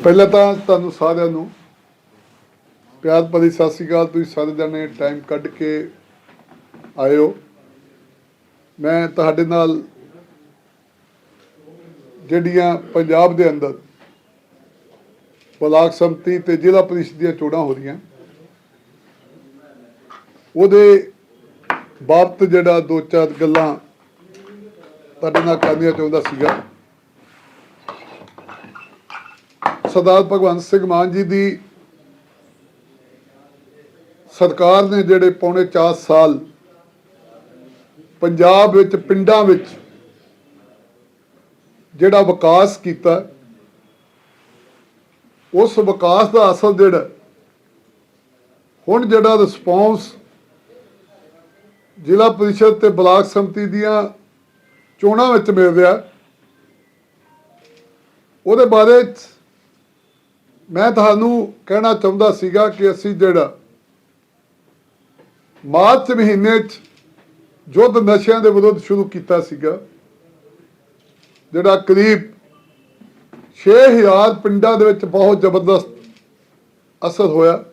ਪਹਿਲਾਂ ਤਾਂ ਤੁਹਾਨੂੰ ਸਾਰਿਆਂ ਨੂੰ ਪਿਆਰ ਭਰੀ ਸਤਿ ਸ਼੍ਰੀ ਅਕਾਲ। ਤੁਸੀਂ ਸਾਰੇ ਜਣੇ ਟਾਈਮ ਕੱਢ ਕੇ ਆਇਓ ਮੈਂ ਤੁਹਾਡੇ ਨਾਲ ਜਿਹੜੀਆਂ ਪੰਜਾਬ ਦੇ ਅੰਦਰ ਬਲਾਕ ਸੰਮਤੀ ਤੇ ਜ਼ਿਲ੍ਹਾ ਪ੍ਰੀਸ਼ਦ ਦੀਆਂ ਚੋਣਾਂ ਹੋ ਰਹੀਆਂ, ਉਹਦੇ ਬਾਬਤ ਜਿਹੜਾ ਦੋ ਚਾਰ ਗੱਲਾਂ ਤੁਹਾਡੇ ਨਾਲ ਕਰਨੀਆਂ ਚਾਹੁੰਦਾ ਸੀਗਾ। ਸਰਦਾਰ ਭਗਵੰਤ ਸਿੰਘ ਮਾਨ ਜੀ ਦੀ ਸਰਕਾਰ ਨੇ ਜਿਹੜੇ ਪੌਣੇ 4 ਸਾਲ ਪੰਜਾਬ ਵਿੱਚ, ਪਿੰਡਾਂ ਵਿੱਚ ਜਿਹੜਾ ਵਿਕਾਸ ਕੀਤਾ, ਉਸ ਵਿਕਾਸ ਦਾ ਅਸਲ ਜਿਹੜਾ, ਹੁਣ ਜਿਹੜਾ ਰਿਸਪੌਂਸ ਜ਼ਿਲ੍ਹਾ ਪ੍ਰੀਸ਼ਦ ਤੇ ਬਲਾਕ ਸਮਿਤੀ ਦੀਆਂ ਚੋਣਾਂ ਵਿੱਚ ਮਿਲ ਰਿਹਾ, ਉਹਦੇ ਬਾਰੇ ਮੈਂ ਤੁਹਾਨੂੰ ਕਹਿਣਾ ਚਾਹੁੰਦਾ ਸੀਗਾ ਕਿ ਅਸੀਂ ਜਿਹੜਾ ਮਾਰਚ ਮਹੀਨੇ 'ਚ ਯੁੱਧ ਨਸ਼ਿਆਂ ਦੇ ਵਿਰੁੱਧ ਸ਼ੁਰੂ ਕੀਤਾ ਸੀਗਾ, ਜਿਹੜਾ ਕਰੀਬ 6000 ਪਿੰਡਾਂ ਦੇ ਵਿੱਚ ਬਹੁਤ ਜ਼ਬਰਦਸਤ ਅਸਰ ਹੋਇਆ।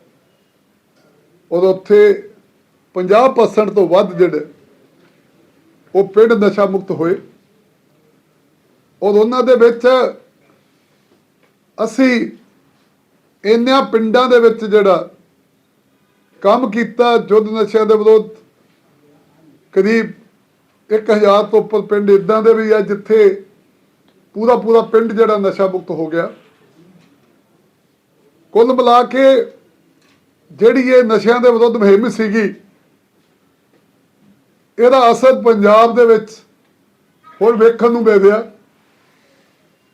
ਔਰ ਉੱਥੇ 50% ਤੋਂ ਵੱਧ ਜਿਹੜੇ ਉਹ ਪਿੰਡ ਨਸ਼ਾ ਮੁਕਤ ਹੋਏ। ਔਰ ਉਹਨਾਂ ਦੇ ਵਿੱਚ ਅਸੀਂ ਇੰਨਿਆਂ ਪਿੰਡਾਂ ਦੇ ਵਿੱਚ ਜਿਹੜਾ ਕੰਮ ਕੀਤਾ ਯੁੱਧ ਨਸ਼ਿਆਂ ਦੇ ਵਿਰੁੱਧ, ਕਰੀਬ 1000 ਤੋਂ ਉੱਪਰ ਪਿੰਡ ਇਦਾਂ ਦੇ ਵੀ ਆ ਜਿੱਥੇ ਪੂਰਾ ਪੂਰਾ ਪਿੰਡ ਜਿਹੜਾ ਨਸ਼ਾ ਮੁਕਤ ਹੋ ਗਿਆ। ਕੁੱਲ ਮਿਲਾ ਕੇ ਜਿਹੜੀ ਇਹ ਨਸ਼ਿਆਂ ਦੇ ਵਿਰੁੱਧ ਮੁਹਿੰਮ ਸੀਗੀ, ਇਹਦਾ ਅਸਰ ਪੰਜਾਬ ਦੇ ਵਿੱਚ ਹੁਣ ਵੇਖਣ ਨੂੰ ਮਿਲ ਰਿਹਾ।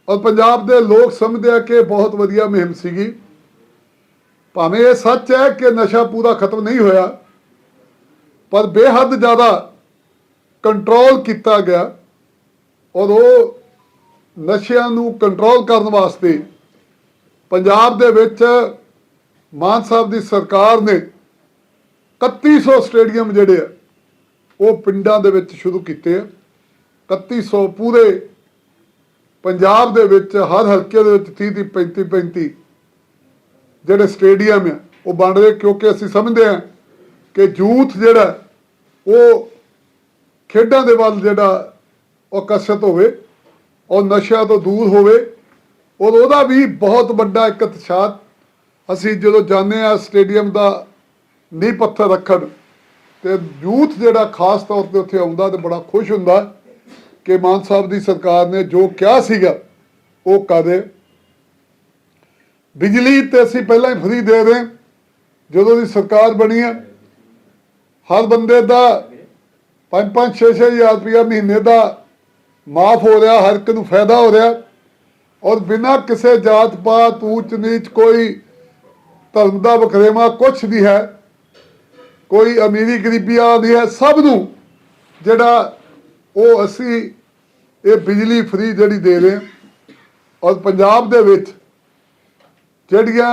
ਔਰ ਪੰਜਾਬ ਦੇ ਲੋਕ ਸਮਝਦੇ ਆ ਕਿ ਬਹੁਤ ਵਧੀਆ ਮੁਹਿੰਮ ਸੀਗੀ। ਭਾਵੇਂ ਇਹ ਸੱਚ ਹੈ ਕਿ ਨਸ਼ਾ ਪੂਰਾ ਖਤਮ ਨਹੀਂ ਹੋਇਆ, ਪਰ ਬੇਹੱਦ ਜ਼ਿਆਦਾ ਕੰਟਰੋਲ ਕੀਤਾ ਗਿਆ। ਔਰ ਉਹ ਨਸ਼ਿਆਂ ਨੂੰ ਕੰਟਰੋਲ ਕਰਨ ਵਾਸਤੇ ਪੰਜਾਬ ਦੇ ਵਿੱਚ ਮਾਨ ਸਾਹਿਬ ਦੀ ਸਰਕਾਰ ਨੇ 3100 ਸਟੇਡੀਅਮ ਜਿਹੜੇ ਆ, ਉਹ ਪਿੰਡਾਂ ਦੇ ਵਿੱਚ ਸ਼ੁਰੂ ਕੀਤੇ ਆ। 3100 ਪੂਰੇ ਪੰਜਾਬ ਦੇ ਵਿੱਚ ਹਰ ਹਲਕੇ ਦੇ ਵਿੱਚ 30 30 35 35 ਜਿਹੜੇ ਸਟੇਡੀਅਮ ਆ, ਉਹ ਬਣ ਰਹੇ ਕਿਉਂਕਿ ਅਸੀਂ ਸਮਝਦੇ ਹਾਂ ਕਿ ਯੂਥ ਜਿਹੜਾ, ਉਹ ਖੇਡਾਂ ਦੇ ਵੱਲ ਜਿਹੜਾ ਆਕਰਸ਼ਿਤ ਹੋਵੇ ਔਰ ਨਸ਼ਿਆਂ ਤੋਂ ਦੂਰ ਹੋਵੇ, ਔਰ ਉਹਦਾ ਵੀ ਬਹੁਤ ਵੱਡਾ ਇੱਕ ਉਤਸ਼ਾਹ ਅਸੀਂ ਜਦੋਂ ਜਾਂਦੇ ਆ ਸਟੇਡੀਅਮ ਦਾ ਨੀਂਹ ਪੱਥਰ ਰੱਖਣ, ਤੇ ਯੂਥ ਜਿਹੜਾ ਖਾਸ ਤੌਰ ਤੇ ਉੱਥੇ ਆਉਂਦਾ ਤੇ ਬੜਾ ਖੁਸ਼ ਹੁੰਦਾ ਕਿ ਮਾਨ ਸਾਹਿਬ ਦੀ ਸਰਕਾਰ ਨੇ ਜੋ ਕਿਹਾ ਸੀਗਾ, ਉਹ ਕਰੇ ਬਿਜਲੀ ਤੇ ਅਸੀਂ ਪਹਿਲਾਂ ਹੀ ਫ੍ਰੀ ਦੇ ਰਹੇ ਜਦੋਂ ਦੀ ਸਰਕਾਰ ਬਣੀ ਹੈ, ਹਰ ਬੰਦੇ ਦਾ 5-5 6-6000 ਰੁਪਇਆ ਮਹੀਨੇ ਦਾ ਮਾਫ ਹੋ ਰਿਹਾ, ਹਰ ਇੱਕ ਨੂੰ ਫਾਇਦਾ ਹੋ ਰਿਹਾ। ਔਰ ਬਿਨਾਂ ਕਿਸੇ ਜਾਤ ਪਾਤ, ਊਚ, ਨੀਚ, ਕੋਈ ਧਰਮ ਦਾ ਵਖਰੇਵਾ ਕੁਛ ਨਹੀਂ ਹੈ। ਕੋਈ ਅਮੀਰੀ, ਗਰੀਬੀ ਆ ਨਹੀਂ ਹੈ। ਸਭ ਨੂੰ ਜਿਹੜਾ ਉਹ ਅਸੀਂ ਇਹ ਬਿਜਲੀ ਫ੍ਰੀ ਜਿਹੜੀ ਦੇ ਰਹੇ ਔਰ ਪੰਜਾਬ ਦੇ ਵਿੱਚ ਜਿਹੜੀਆਂ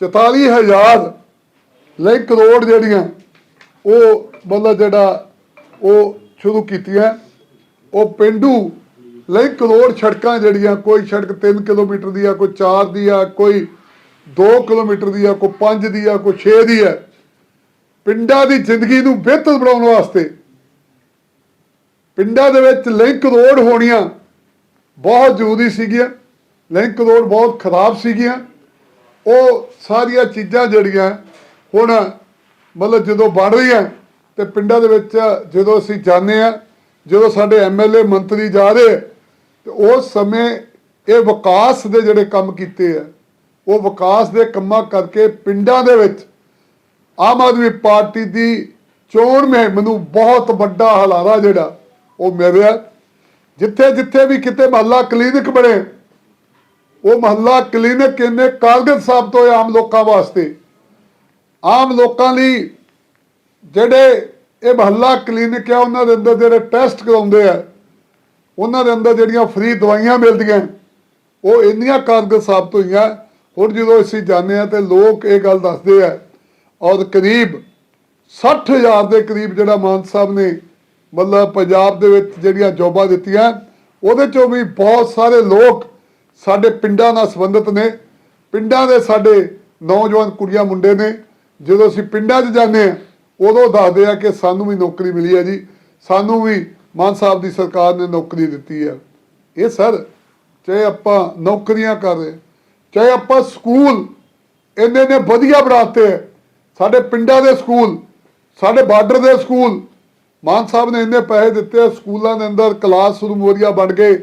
44000 ਲਈ ਕਰੋੜ ਜਿਹੜੀਆਂ ਉਹ ਮਤਲਬ ਜਿਹੜਾ ਉਹ ਸ਼ੁਰੂ ਕੀਤੀਆਂ। ਉਹ ਪਿੰਡੂ ਲਈ ਕਰੋੜ ਸੜਕਾਂ ਜਿਹੜੀਆਂ, ਕੋਈ ਸੜਕ 3 ਕਿਲੋਮੀਟਰ ਦੀ ਆ, ਕੋਈ 4 ਦੀ ਆ, ਕੋਈ 2 ਕਿਲੋਮੀਟਰ ਦੀ ਆ, ਕੋਈ 5 ਦੀ ਆ, ਕੋਈ 6 ਦੀ ਆ। ਪਿੰਡਾਂ ਦੀ ਜ਼ਿੰਦਗੀ ਨੂੰ ਬਿਹਤਰ ਬਣਾਉਣ ਵਾਸਤੇ ਪਿੰਡਾਂ ਦੇ ਵਿੱਚ ਲਿੰਕ ਰੋਡ ਹੋਣੀਆਂ ਬਹੁਤ ਜ਼ਰੂਰੀ ਸੀਗੀਆਂ। ਲਿੰਕ ਰੋਡ ਬਹੁਤ ਖਰਾਬ ਸੀਗੀਆਂ। ਉਹ ਸਾਰੀਆਂ ਚੀਜ਼ਾਂ ਜਿਹੜੀਆਂ ਹੁਣ ਮਤਲਬ ਜਦੋਂ ਬਣ ਰਹੀਆਂ ਤੇ ਪਿੰਡਾਂ ਦੇ ਵਿੱਚ ਜਦੋਂ ਅਸੀਂ ਜਾਂਦੇ ਆ ਜਦੋਂ ਸਾਡੇ ਐਮਐਲਏ ਮੰਤਰੀ ਜਾ ਰਹੇ ਤੇ ਉਸ ਸਮੇਂ ਇਹ ਵਿਕਾਸ ਦੇ ਜਿਹੜੇ ਕੰਮ ਕੀਤੇ ਆ, ਉਹ ਵਿਕਾਸ ਦੇ ਕੰਮਾਂ ਕਰਕੇ ਪਿੰਡਾਂ ਦੇ ਵਿੱਚ ਆਮ ਆਦਮੀ ਪਾਰਟੀ ਦੀ ਚੋਣ ਮੁਹਿੰਮ ਮੈਨੂੰ ਬਹੁਤ ਵੱਡਾ ਹਲਾਰਾ ਜਿਹੜਾ ਉਹ ਮਿਲ ਰਿਹਾ ਜਿੱਥੇ ਜਿੱਥੇ ਵੀ ਕਿਤੇ ਮਹੱਲਾ ਕਲੀਨਿਕ ਬਣੇ ਉਹ ਮਹੱਲਾ, ਕਲੀਨਿਕ ਇੰਨੇ ਕਾਰਗਰ ਸਾਬਤ ਹੋਏ ਆਮ ਲੋਕਾਂ ਵਾਸਤੇ। ਆਮ ਲੋਕਾਂ ਲਈ ਜਿਹੜੇ ਇਹ ਮਹੱਲਾ, ਕਲੀਨਿਕ ਆ, ਉਹਨਾਂ ਦੇ ਅੰਦਰ ਜਿਹੜੇ ਟੈਸਟ ਕਰਾਉਂਦੇ ਆ, ਉਹਨਾਂ ਦੇ ਅੰਦਰ ਜਿਹੜੀਆਂ ਫ੍ਰੀ ਦਵਾਈਆਂ ਮਿਲਦੀਆਂ, ਉਹ ਇੰਨੀਆਂ ਕਾਰਗਰ ਸਾਬਤ ਹੋਈਆਂ। ਹੁਣ ਜਦੋਂ ਅਸੀਂ ਜਾਂਦੇ ਆ ਤੇ ਲੋਕ ਇਹ ਗੱਲ ਦੱਸਦੇ ਆ, ਔਰ ਕਰੀਬ 60000 ਦੇ ਕਰੀਬ ਜਿਹੜਾ ਮਾਨ ਸਾਹਿਬ ਨੇ ਮਤਲਬ ਪੰਜਾਬ ਦੇ ਵਿੱਚ ਜਿਹੜੀਆਂ ਜੋਬਾਂ ਦਿੱਤੀਆਂ, ਉਹਦੇ ਚੋਂ ਵੀ ਬਹੁਤ ਸਾਰੇ ਲੋਕ ਸਾਡੇ ਪਿੰਡਾਂ ਨਾਲ ਸੰਬੰਧਿਤ ਨੇ। ਪਿੰਡਾਂ ਦੇ ਸਾਡੇ ਨੌਜਵਾਨ ਕੁੜੀਆਂ ਮੁੰਡੇ ਨੇ। ਜਦੋਂ ਅਸੀਂ ਪਿੰਡਾਂ 'ਚ ਜਾਂਦੇ ਆ ਉਦੋਂ ਦੱਸਦੇ ਆ ਕਿ ਸਾਨੂੰ ਵੀ ਨੌਕਰੀ ਮਿਲੀ ਹੈ ਜੀ। ਸਾਨੂੰ ਵੀ ਮਾਨ ਸਾਹਿਬ ਦੀ ਸਰਕਾਰ ਨੇ ਨੌਕਰੀ ਦਿੱਤੀ ਹੈ। ਇਹ ਸਰ, ਚਾਹੇ ਆਪਾਂ ਨੌਕਰੀਆਂ ਕਰ ਰਹੇ, ਚਾਹੇ ਆਪਾਂ ਸਕੂਲ ਇੰਨੇ ਨੇ ਵਧੀਆ ਬਣਾਤੇ ਹੈ। ਸਾਡੇ ਪਿੰਡਾਂ ਦੇ ਸਕੂਲ, ਸਾਡੇ ਬਾਰਡਰ ਦੇ ਸਕੂਲ, ਮਾਨ ਸਾਹਿਬ ਨੇ ਇੰਨੇ ਪੈਸੇ ਦਿੱਤੇ ਸਕੂਲਾਂ ਦੇ ਅੰਦਰ ਕਲਾਸਰੂਮ ਵਧੀਆ ਬਣ ਗਏ।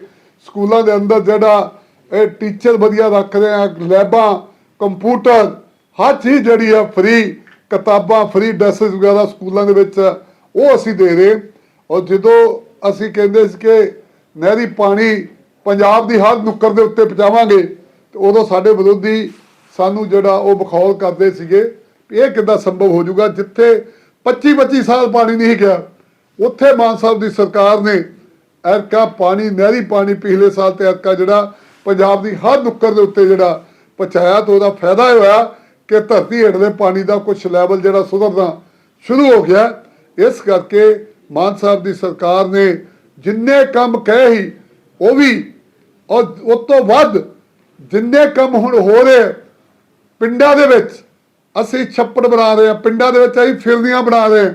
ਸਕੂਲਾਂ ਦੇ ਅੰਦਰ ਜਿਹੜਾ ਇਹ ਟੀਚਰ ਵਧੀਆ ਰੱਖਦੇ ਰਹੇ ਆ ਲੈਬਾਂ ਕੰਪਿਊਟਰ ਹਰ ਚੀਜ਼ ਜਿਹੜੀ ਆ ਫ੍ਰੀ ਕਿਤਾਬਾਂ ਫ੍ਰੀ ਡਰੈਸਸ ਵਗੈਰਾ ਸਕੂਲਾਂ ਦੇ ਵਿੱਚ ਉਹ ਅਸੀਂ ਦੇ ਰਹੇ ਔਰ ਜਦੋਂ ਅਸੀਂ ਕਹਿੰਦੇ ਸੀ ਕਿ ਨਹਿਰੀ ਪਾਣੀ ਪੰਜਾਬ ਦੀ ਹਰ ਨੁੱਕਰ ਦੇ ਉੱਤੇ ਪਹੁੰਚਾਵਾਂਗੇ, ਤੇ ਉਦੋਂ ਸਾਡੇ ਵਿਰੋਧੀ ਸਾਨੂੰ ਜਿਹੜਾ ਉਹ ਬਖੌਲ ਕਰਦੇ ਸੀਗੇ ਇਹ ਕਿੱਦਾਂ ਸੰਭਵ ਹੋ ਜਾਊਗਾ, ਜਿੱਥੇ 25 25 ਸਾਲ ਪਾਣੀ ਨਹੀਂ ਗਿਆ, ਉੱਥੇ ਮਾਨ ਸਾਹਿਬ ਦੀ ਸਰਕਾਰ ਨੇ ਐਰਕਾ ਪਾਣੀ, ਨਹਿਰੀ ਪਾਣੀ ਪਿਛਲੇ ਸਾਲ ਤੇ ਐਰਕਾ ਜਿਹੜਾ ਪੰਜਾਬ ਦੀ ਹਰ ਨੁੱਕਰ ਦੇ ਉੱਤੇ ਜਿਹੜਾ ਪਹੁੰਚਾਇਆ ਤੇ ਉਹਦਾ ਫਾਇਦਾ ਇਹ ਹੋਇਆ ਕਿ ਧਰਤੀ ਹੇਠਲੇ ਪਾਣੀ ਦਾ ਕੁਝ ਲੈਵਲ ਜਿਹੜਾ ਸੁਧਰਨਾ ਸ਼ੁਰੂ ਹੋ ਗਿਆ। ਇਸ ਕਰਕੇ ਮਾਨ ਸਾਹਿਬ ਦੀ ਸਰਕਾਰ ਨੇ ਜਿੰਨੇ ਕੰਮ ਕਹੇ ਹੀ ਉਹ ਵੀ ਔਰ ਉਸ ਤੋਂ ਵੱਧ ਜਿੰਨੇ ਕੰਮ ਹੁਣ ਹੋ ਰਹੇ ਪਿੰਡਾਂ ਦੇ ਵਿੱਚ, ਅਸੀਂ ਛੱਪੜ ਬਣਾ ਰਹੇ ਹਾਂ। ਪਿੰਡਾਂ ਦੇ ਵਿੱਚ ਅਸੀਂ ਫਿਰਦੀਆਂ ਬਣਾ ਰਹੇ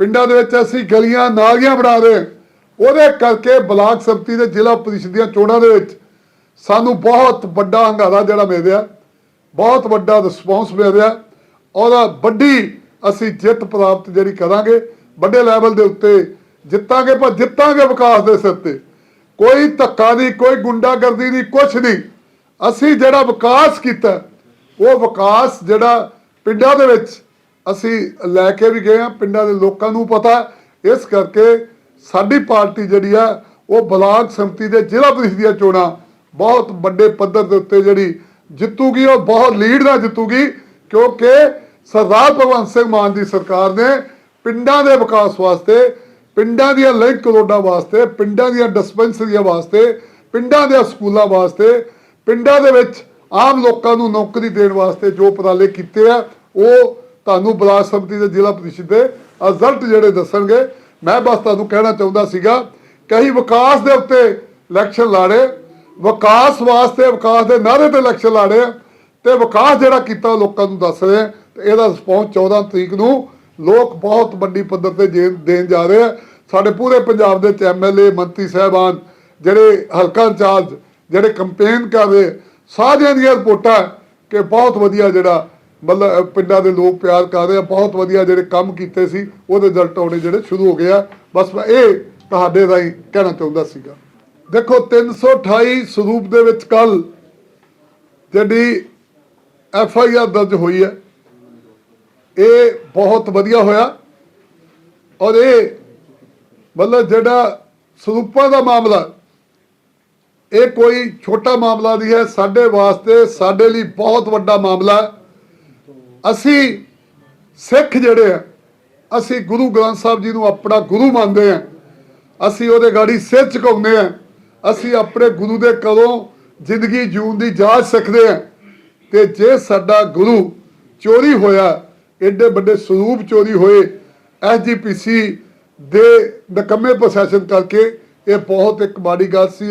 ਪਿੰਡਾਂ ਦੇ ਵਿੱਚ ਅਸੀਂ ਗਲੀਆਂ, ਨਾਲੀਆਂ ਬਣਾ ਰਹੇ ਉਹਦੇ ਕਰਕੇ ਬਲਾਕ ਸੰਮਤੀ ਦੇ ਜ਼ਿਲ੍ਹਾ ਪ੍ਰੀਸ਼ਦ ਦੀਆਂ ਚੋਣਾਂ ਦੇ ਵਿੱਚ ਸਾਨੂੰ ਬਹੁਤ ਵੱਡਾ ਹੰਗਾਰਾ ਜਿਹੜਾ ਮਿਲ ਰਿਹਾ, ਬਹੁਤ ਵੱਡਾ ਰਿਸਪੌਂਸ ਮਿਲ ਰਿਹਾ ਔਰ ਵੱਡੀ ਅਸੀਂ ਜਿੱਤ ਪ੍ਰਾਪਤ ਜਿਹੜੀ ਕਰਾਂਗੇ, ਵੱਡੇ ਲੈਵਲ ਦੇ ਉੱਤੇ ਜਿੱਤਾਂਗੇ ਪਰ ਜਿੱਤਾਂਗੇ ਵਿਕਾਸ ਦੇ ਸਿਰ ਤੇ। ਕੋਈ ਧੱਕਾ ਨਹੀਂ, ਕੋਈ ਗੁੰਡਾਗਰਦੀ ਨਹੀਂ, ਕੁਛ ਨਹੀਂ। ਅਸੀਂ ਜਿਹੜਾ ਵਿਕਾਸ ਕੀਤਾ, ਉਹ ਵਿਕਾਸ ਜਿਹੜਾ ਪਿੰਡਾਂ ਦੇ ਵਿੱਚ ਅਸੀਂ ਲੈ ਕੇ ਵੀ ਗਏ ਆ ਪਿੰਡਾਂ ਦੇ ਲੋਕਾਂ ਨੂੰ ਪਤਾ। ਇਸ ਕਰਕੇ ਸਾਡੀ ਪਾਰਟੀ ਜਿਹੜੀ ਆ, ਉਹ ਬਲਾਕ ਸੰਮਤੀ ਦੇ ਜ਼ਿਲ੍ਹਾ ਪ੍ਰੀਸ਼ਦ ਦੀਆਂ ਚੋਣਾਂ ਬਹੁਤ ਵੱਡੇ ਪੱਧਰ ਦੇ ਉੱਤੇ ਜਿਹੜੀ ਜਿੱਤੂਗੀ, ਉਹ ਬਹੁਤ ਲੀਡ ਨਾਲ ਜਿੱਤੂਗੀ, ਕਿਉਂਕਿ ਸਰਦਾਰ ਭਗਵੰਤ ਸਿੰਘ ਮਾਨ ਦੀ ਸਰਕਾਰ ਨੇ ਪਿੰਡਾਂ ਦੇ ਵਿਕਾਸ ਵਾਸਤੇ, ਪਿੰਡਾਂ ਦੀਆਂ ਲਿੰਕ ਰੋਡਾਂ ਵਾਸਤੇ, ਪਿੰਡਾਂ ਦੀਆਂ ਡਿਸਪੈਂਸਰੀਆਂ ਵਾਸਤੇ, ਪਿੰਡਾਂ ਦੇ ਸਕੂਲਾਂ ਵਾਸਤੇ, ਪਿੰਡਾਂ ਦੇ ਵਿੱਚ ਆਮ ਲੋਕਾਂ ਨੂੰ ਨੌਕਰੀ ਦੇਣ ਵਾਸਤੇ ਜੋ ਉਪਰਾਲੇ ਕੀਤੇ ਆ, ਉਹ ਤੁਹਾਨੂੰ ਬਲਾਕ ਸੰਮਤੀ ਦੇ ਜ਼ਿਲ੍ਹਾ ਪ੍ਰੀਸ਼ਦ ਦੇ ਰਿਜ਼ਲਟ ਜਿਹੜੇ ਦੱਸਣਗੇ। ਮੈਂ ਬਸ ਤੁਹਾਨੂੰ ਕਹਿਣਾ ਚਾਹੁੰਦਾ ਸੀਗਾ ਕਈ ਵਿਕਾਸ ਦੇ ਉੱਤੇ ਇਲੈਕਸ਼ਨ ਲਾੜੇ ਵਿਕਾਸ ਵਾਸਤੇ, ਵਿਕਾਸ ਦੇ ਨਾਅਰੇ ਤੇ ਇਲੈਕਸ਼ਨ ਲਾੜੇ ਆ। ਤੇ ਵਿਕਾਸ ਜਿਹੜਾ ਕੀਤਾ ਲੋਕਾਂ ਨੂੰ ਦੱਸ ਰਹੇ ਆ। ਤੇ ਇਹਦਾ ਰਿਸਪੌਂਸ 14 ਤਰੀਕ ਨੂੰ ਲੋਕ ਬਹੁਤ ਵੱਡੀ ਪੱਧਰ ਤੇ ਜੇ- ਦੇਣ ਜਾ ਰਹੇ ਆ। ਸਾਡੇ ਪੂਰੇ ਪੰਜਾਬ ਦੇ ਚ ਐਮਐਲਏ ਮੰਤਰੀ ਸਾਹਿਬਾਨ, ਜਿਹੜੇ ਹਲਕਾ ਇੰਚਾਰਜ, ਜਿਹੜੇ ਕੰਪੇਨ ਕਰ ਰਹੇ, ਸਾਰਿਆਂ ਦੀਆਂ ਰਿਪੋਰਟਾਂ ਕਿ ਬਹੁਤ ਵਧੀਆ ਜਿਹੜਾ ਮਤਲਬ ਪਿੰਡਾਂ ਦੇ ਲੋਕ ਪਿਆਰ ਕਰ ਰਹੇ ਆ। ਬਹੁਤ ਵਧੀਆ ਜਿਹੜੇ ਕੰਮ ਕੀਤੇ ਸੀ, ਉਹਦੇ ਰਿਜ਼ਲਟ ਆਉਣੇ ਜਿਹੜੇ ਸ਼ੁਰੂ ਹੋ ਗਏ ਆ। ਬਸ ਮੈਂ ਇਹ ਤੁਹਾਡੇ ਰਾਹੀਂ ਕਹਿਣਾ ਚਾਹੁੰਦਾ ਸੀਗਾ। ਦੇਖੋ 328 ਸਰੂਪ ਦੇ ਵਿੱਚ ਕੱਲ ਜਿਹੜੀ ਐਫ ਆਈ ਆਰ ਦਰਜ ਹੋਈ ਹੈ, ਇਹ ਬਹੁਤ ਵਧੀਆ ਹੋਇਆ। ਔਰ ਇਹ ਮਤਲਬ ਜਿਹੜਾ ਸਰੂਪਾਂ ਦਾ ਮਾਮਲਾ, ਇਹ ਕੋਈ ਛੋਟਾ ਮਾਮਲਾ ਨਹੀਂ ਹੈ, ਸਾਡੇ ਵਾਸਤੇ, ਸਾਡੇ ਲਈ ਬਹੁਤ ਵੱਡਾ ਮਾਮਲਾ ਹੈ। ਅਸੀਂ ਸਿੱਖ ਜਿਹੜੇ ਆ, ਅਸੀਂ ਗੁਰੂ ਗ੍ਰੰਥ ਸਾਹਿਬ ਜੀ ਨੂੰ ਆਪਣਾ ਗੁਰੂ ਮੰਨਦੇ ਆ, ਅਸੀਂ ਉਹਦੇ ਗਾੜੀ ਸਿਰ ਝੁਕਾਉਂਦੇ ਆ। ਅਸੀਂ ਆਪਣੇ ਗੁਰੂ ਦੇ ਕਦੋਂ ਜ਼ਿੰਦਗੀ ਜਿਉਣ ਦੀ ਜਾਚ ਸਕਦੇ ਆ ਤੇ ਜੇ ਸਾਡਾ ਗੁਰੂ ਚੋਰੀ ਹੋਇਆ, ਏਡੇ ਵੱਡੇ ਸਰੂਪ ਚੋਰੀ ਹੋਏ ਐਸਜੀਪੀਸੀ ਦੇ ਨਕਮੇ ਪ੍ਰਸ਼ਾਸਨ ਕਰਕੇ ਇਹ ਬਹੁਤ ਇੱਕ ਮਾੜੀ ਗੱਲ ਸੀ।